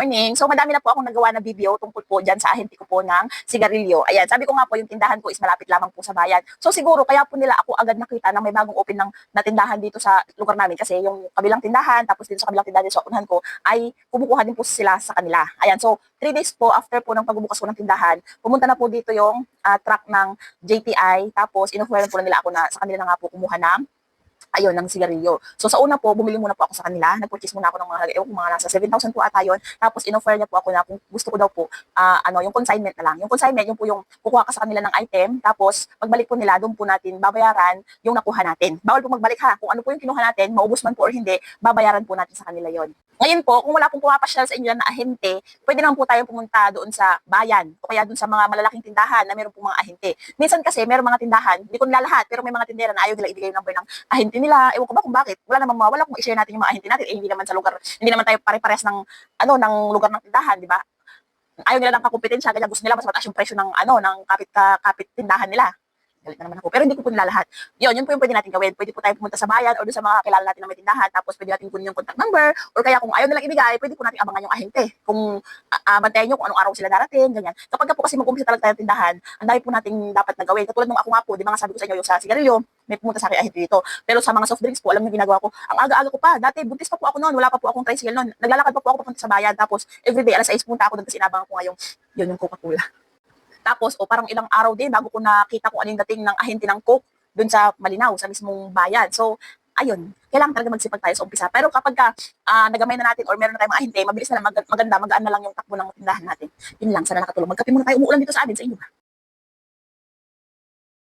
morning. So madami na po akong nagawa na video tungkol po dyan sa ahente ko po ng sigarilyo. Ayan, sabi ko nga po yung tindahan ko is malapit lamang po sa bayan. So siguro kaya po nila ako agad nakita na may bagong open ng na tindahan dito sa lugar namin kasi yung kabilang tindahan tapos dito sa kabilang tindahan dito sa unahan ko ay kumukuha din po sila sa kanila. Ayan, so three days po after po ng pagbubukas ko ng tindahan, pumunta na po dito yung ah, truck ng JTI tapos inoffer po na nila ako na sa kanila na nga po kumuha ng ayun, ng sigarilyo. So sa una po, bumili muna po ako sa kanila. Nag-purchase muna ako ng mga, ewan ko, mga nasa 7,000 po ata yun. Tapos in-offer niya po ako na kung gusto ko daw po, ah, ano, yung consignment na lang. Yung consignment, yung po yung kukuha ka sa kanila ng item. Tapos pagbalik po nila, doon po natin babayaran yung nakuha natin. Bawal po magbalik ha. Kung ano po yung kinuha natin, maubos man po or hindi, babayaran po natin sa kanila yon. Ngayon po, kung wala pong pumapasyal sa inyo na ahente, pwede naman po tayong pumunta doon sa bayan o kaya doon sa mga malalaking tindahan na meron pong mga ahente. Minsan kasi meron mga tindahan, hindi ko nila lahat, pero may mga tindera na ayaw nila ibigay yung number ng ahente nila. Ewan ko ba kung bakit. Wala namang mawala kung i-share natin yung mga ahente natin. Eh, hindi naman sa lugar, hindi naman tayo pare-parehas ng, ano, ng lugar ng tindahan, di ba? Ayaw nila ng kakumpetensya, kaya gusto nila mas mataas yung presyo ng, ano, ng kapit, ka, kapit tindahan nila. Galit na naman ako. Pero hindi ko po nila lahat. Yun, yun po yung pwede natin gawin. Pwede po tayo pumunta sa bayan o doon sa mga kilala natin na may tindahan. Tapos pwede natin kunin yung contact number. Or kaya kung ayaw nilang ibigay, pwede po natin abangan yung ahente. Kung uh, bantayan nyo kung anong araw sila darating, ganyan. Kapag ka po kasi mag-umpisa talaga tayo tindahan, ang dami po nating dapat na gawin. Katulad nung ako nga po, di ba nga sabi ko sa inyo yung sa sigarilyo, may pumunta sa akin ahente dito. Pero sa mga soft drinks po, alam niyo ginagawa ko, ang aga-aga ko pa. Dati buntis pa po ako noon, wala pa po akong tricycle noon. Naglalakad pa po ako papunta sa bayan. Tapos everyday, alas 6 punta ako doon kasi inabangan ko nga yung, yun yung Coca-Cola. Tapos, o parang ilang araw din bago ko nakita kung ano yung dating ng ahente ng Coke dun sa Malinaw, sa mismong bayan. So, ayun, kailangan talaga magsipag tayo sa umpisa. Pero kapag ka, ah, nagamay na natin or meron na tayong ahente, mabilis na lang, mag- maganda, magaan na lang yung takbo ng tindahan natin. Yun lang, sana nakatulong. Magkape muna tayo, umuulan dito sa atin, sa inyo ba?